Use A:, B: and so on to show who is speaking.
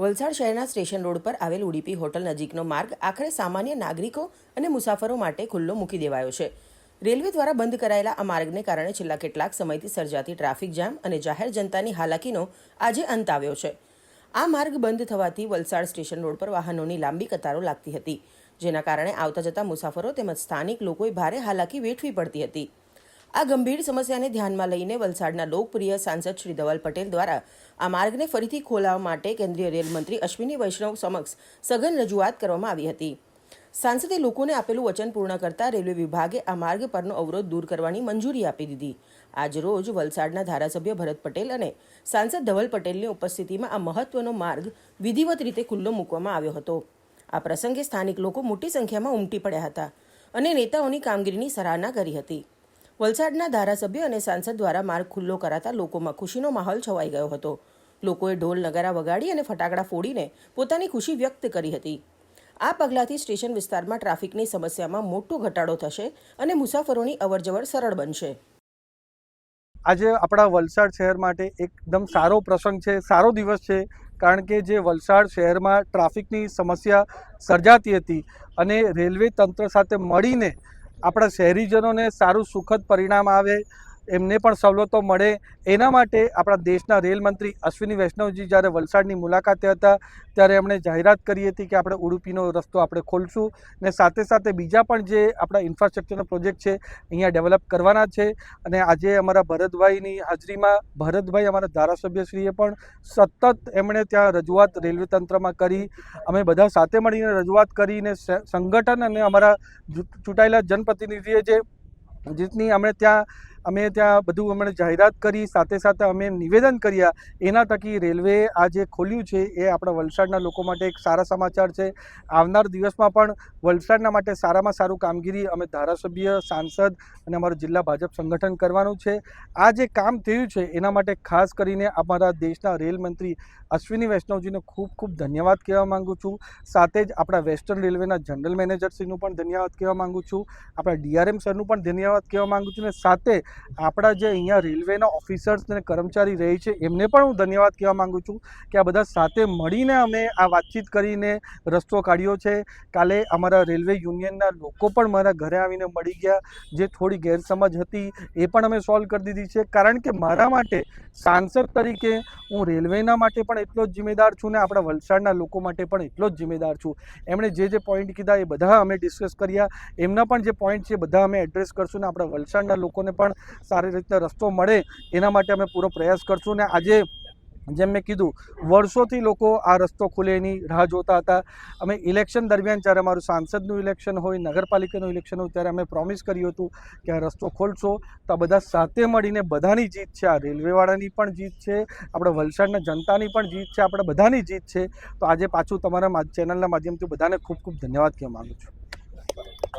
A: વલસાડ શહેરના station road પર આવેલ ઉડીપી હોટલ નજીકનો માર્ગ આખરે સામાન્ય નાગરિકો અને મુસાફરો માટે ખુલ્લો મૂકી દેવાયો છે. રેલવે દ્વારા બંધ કરાયેલા આ માર્ગને કારણે છેલ્લા કેટલાક સમયથી સર્જાતી ટ્રાફિક જામ અને જાહેર જનતાની હાલાકીનો આજે અંત આવ્યો છે. આ માર્ગ બંધ થવાથી વલસાડ સ્ટેશન રોડ પર વાહનોની લાંબી કતારો લાગતી હતી, જેના કારણે આવતા જતા મુસાફરો તેમજ સ્થાનિક લોકોએ ભારે હાલાકી વેઠવી પડતી હતી. આ ગંભીર સમસ્યાને ધ્યાનમાં લઈને વલસાડના લોકપ્રિય સાંસદ શ્રી ધવલ પટેલ દ્વારા આ માર્ગને ફરીથી ખોલાવવા માટે કેન્દ્રીય રેલમંત્રી અશ્વિની વૈષ્ણવ સમક્ષ સઘન રજૂઆત કરવામાં આવી હતી. સાંસદે લોકોને આપેલું વચન પૂર્ણ કરતા રેલવે વિભાગે આ માર્ગ પરનો અવરોધ દૂર કરવાની મંજૂરી આપી દીધી. આજ રોજ વલસાડના ધારાસભ્ય ભરત પટેલ અને સાંસદ ધવલ પટેલની ઉપસ્થિતિમાં આ મહત્વનો માર્ગ વિધિવત રીતે ખુલ્લો મૂકવામાં આવ્યો હતો. આ પ્રસંગે સ્થાનિક લોકો મોટી સંખ્યામાં ઉમટી પડ્યા હતા અને નેતાઓની કામગીરીની સરાહના કરી હતી. વલસાડના ધારાસભ્ય અને સાંસદ દ્વારા માર્ગ ખુલ્લો કરાતા લોકોમાં ખુશીનો માહોલ છવાઈ ગયો હતો. લોકોએ ઢોલ, નગારા વગાડી અને ફટાકડા ફોડીને પોતાની ખુશી વ્યક્ત કરી હતી. આ પગલાંથી સ્ટેશન વિસ્તારમાં ટ્રાફિકની સમસ્યામાં મોટો ઘટાડો થશે અને મુસાફરોની અવરજવર સરળ બનશે.
B: આજે આપણા વલસાડ શહેર માટે એકદમ સારો પ્રસંગ છે, સારો દિવસ છે, કારણ કે જે વલસાડ શહેરમાં ટ્રાફિકની સમસ્યા સર્જાતી હતી અને રેલવે તંત્ર સાથે મળીને આપણા શહેરીજનોને સારું સુખદ પરિણામ આવે એમને પણ સવલતો મળે. એના માટે આપણા દેશના રેલ મંત્રી અશ્વિની વૈષ્ણવજી જ્યારે વલસાડની મુલાકાતે હતા, ત્યારે એમણે જાહેરાત કરી હતી કે આપણે ઉડુપીનો રસ્તો આપણે ખોલશું ને સાથે સાથે બીજા પણ જે આપણા ઇન્ફ્રાસ્ટ્રક્ચરનો પ્રોજેક્ટ છે, અહીંયા ડેવલપ કરવાના છે. અને આજે અમારા ભરતભાઈની હાજરીમાં ભરતભાઈ અમારા ધારાસભ્યશ્રીએ પણ સતત એમણે ત્યાં રજૂઆત રેલવે તંત્રમાં કરી. અમે બધા સાથે મળીને રજૂઆત કરીને સંગઠન અને અમારા ચૂંટાયેલા જનપ્રતિનિધિએ જે જેટની અમે ત્યાં અમે ત્યાં બધું અમને જાહેરાત કરી, સાથે સાથે અમે નિવેદન કર્યા. એના તકી રેલવે આ જે ખોલ્યું છે, એ આપણા વલસાડના લોકો માટે એક સારા સમાચાર છે. આવનાર દિવસમાં પણ વલસાડના માટે સારામાં સારું કામગીરી અમે ધારાસભ્ય, સાંસદ અને અમારું જિલ્લા ભાજપ સંગઠન કરવાનું છે. આ જે કામ થયું છે, એના માટે ખાસ કરીને અમારા દેશના રેલ મંત્રી અશ્વિની વૈષ્ણવજીને ખૂબ ખૂબ ધન્યવાદ કહેવા માગું છું. સાથે જ આપણા વેસ્ટર્ન રેલવેના જનરલ મેનેજરશ્રીનું પણ ધન્યવાદ કહેવા માંગુ છું. આપણા ડીઆરએમ સરનું પણ ધન્યવાદ કહેવા માંગુ છું. અને સાથે આપણા જે અહીંયા રેલવેના ઓફિસર્સ અને કર્મચારી રહે છે, એમને પણ હું ધન્યવાદ કહેવા માંગુ છું કે આ બધા સાથે મળીને અમે આ વાતચીત કરીને રસ્તો કાઢ્યો છે. કાલે અમારા રેલવે યુનિયનના લોકો પણ મારા ઘરે આવીને મળી ગયા. જે થોડી ગેરસમજ હતી એ પણ અમે સોલ્વ કરી દીધી છે. કારણ કે મારા માટે સાંસદ તરીકે હું રેલવેના માટે પણ એટલો જ જિમ્મેદાર છું ને આપણા વલસાડના લોકો માટે પણ એટલો જ જિમ્મેદાર છું. એમણે જે જે પોઈન્ટ કીધા એ બધા અમે ડિસ્કસ કર્યા. એમના પણ જે પોઈન્ટ છે બધા અમે એડ્રેસ કરશું ને આપણા વલસાડના લોકોને પણ સારી રીતે રસ્તો મળે એના માટે અમે પૂરો પ્રયાસ કરશું ને આજે જેમ મેં કીધું, વર્ષોથી લોકો આ રસ્તો ખુલે, એની રાહ જોતા હતા. અમે ઇલેક્શન દરમિયાન જ્યારે અમારું સાંસદનું ઇલેક્શન હોય, નગરપાલિકાનું ઇલેક્શન હોય, ત્યારે અમે પ્રોમિસ કર્યું હતું કે આ રસ્તો ખોલશો. તો બધા સાથે મળીને બધાની જીત છે. આ રેલવેવાળાની પણ જીત છે, આપણે વલસાડના જનતાની પણ જીત છે, આપણે બધાની જીત છે. તો આજે પાછું તમારા ચેનલના માધ્યમથી બધાને ખૂબ ખૂબ ધન્યવાદ કહેવા માગું છું.